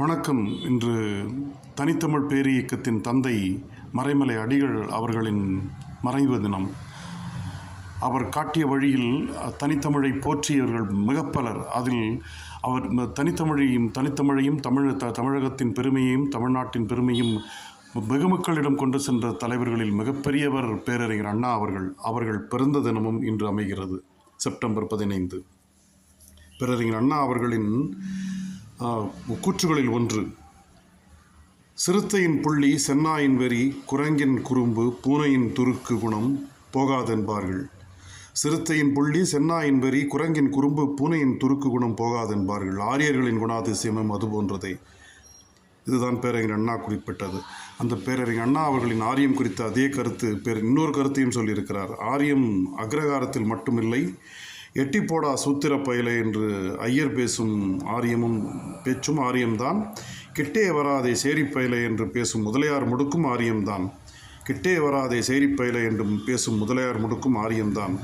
வணக்கம். இன்று தனித்தமிழ் பேரியக்கத்தின் தந்தை மறைமலை அடிகள் அவர்களின் மறைவு தினம். அவர் காட்டிய வழியில் தனித்தமிழை போற்றியவர்கள் மிகப்பலர். அதில் அவர் தனித்தமிழையும் தனித்தமிழையும் தமிழ் த தமிழகத்தின் பெருமையையும் தமிழ்நாட்டின் பெருமையும் வெகுமக்களிடம் கொண்டு சென்ற தலைவர்களில் மிகப்பெரியவர் பேரறிஞர் அண்ணா அவர்கள். அவர்கள் பிறந்த தினமும் இன்று அமைகிறது. செப்டம்பர் பதினைந்து. பேரறிஞர் அண்ணா அவர்களின் முக்கூற்றுகளில் ஒன்று. சிறுத்தையின் புள்ளி சென்னாயின் வெறி குரங்கின் குறும்பு பூனையின் துருக்கு குணம் போகாதென்பார்கள். சிறுத்தையின் புள்ளி சென்னாயின் வெறி குரங்கின் குறும்பு பூனையின் துருக்கு குணம் போகாதென்பார்கள். ஆரியர்களின் குணாதிசயமும் அது போன்றதே. இதுதான் பேரறிஞர் அண்ணா குறிப்பிட்டது. அந்த பேரறிஞர் அண்ணா அவர்களின் ஆரியம் குறித்த அதே கருத்து பேர் இன்னொரு கருத்தையும் சொல்லியிருக்கிறார். ஆரியம் அக்ரகாரத்தில் மட்டுமில்லை எட்டி போடா சூத்திர பயலை என்று ஐயர் பேசும் ஆரியமும் பேச்சும் ஆரியம்தான். கிட்டே வராதே சேரி என்று பேசும் முதலியார் முடுக்கும் ஆரியம்தான். கிட்டே வராதே சேரி பயலே என்று பேசும் முதலியார் முடுக்கும் ஆரியம்தான்.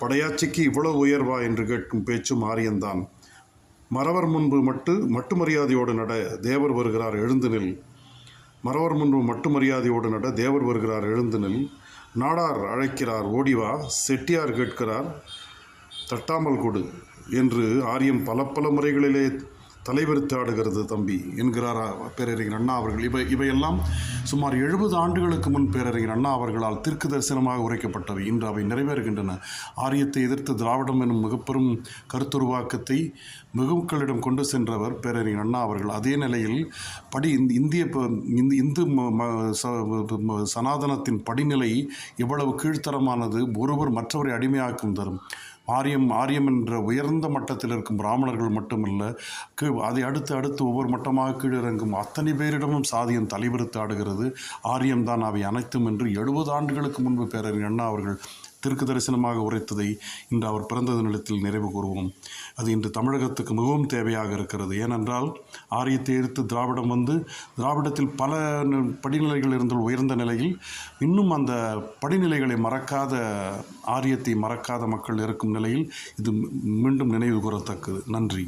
படையாட்சிக்கு இவ்வளவு உயர்வா என்று கேட்கும் பேச்சும் ஆரியம்தான். மறவர் முன்பு மட்டு மட்டு மரியாதையோடு நட தேவர் வருகிறார் எழுந்து நில். மறவர் முன்பு மட்டு மரியாதையோடு நட தேவர் வருகிறார் எழுந்து நில். நாடார் அழைக்கிறார் ஓடிவா செட்டியார் கேட்கிறார். தட்டாமல் கொடு என்று ஆரியம் பல பல முறைகளிலே தலைவரித்து ஆடுகிறது தம்பி என்கிறார் பேரறிஞர் அண்ணா அவர்கள். இவை இவையெல்லாம் சுமார் எழுபது ஆண்டுகளுக்கு முன் பேரறிஞர் அண்ணா அவர்களால் தீர்க்க தரிசனமாக உரைக்கப்பட்டவை. இன்று அவை நிறைவேறுகின்றன. ஆரியத்தை எதிர்த்து திராவிடம் எனும் மிகப்பெரும் கருத்துருவாக்கத்தை மிகுமக்களிடம் கொண்டு சென்றவர் பேரறிஞர் அண்ணா அவர்கள். அதே நிலையில் படி இந்த இந்திய இந்து ம- சனாதனத்தின் படிநிலை எவ்வளவு கீழ்த்தரமானது ஒருவர் மற்றவரை அடிமையாக்கும் தரும். ஆரியம் ஆரியம் என்ற உயர்ந்த மட்டத்தில் இருக்கும் பிராமணர்கள் மட்டுமல்ல கீ அதை அடுத்து அடுத்து ஒவ்வொரு மட்டமாக கீழிறங்கும் அத்தனை பேரிடமும் சாதியம் தலைவிரித்து ஆடுகிறது. ஆரியம்தான் அவை அனைத்தும் என்று எழுபது ஆண்டுகளுக்கு முன்பு பேரறிஞர் அண்ணா அவர்கள் திருக்கு தரிசனமாக உரைத்ததை இன்று அவர் பிறந்த தினத்தில் நிறைவு கூறுவோம். அது இன்று தமிழகத்துக்கு மிகவும் தேவையாக இருக்கிறது. ஏனென்றால் ஆரியத்தை எதிர்த்து திராவிடம் வந்து திராவிடத்தில் பல படிநிலைகள் இருந்து உயர்ந்த நிலையில் இன்னும் அந்த படிநிலைகளை மறக்காத ஆரியத்தை மறக்காத மக்கள் இருக்கும் நிலையில் இது மீண்டும் நினைவு கூறத்தக்கது. நன்றி.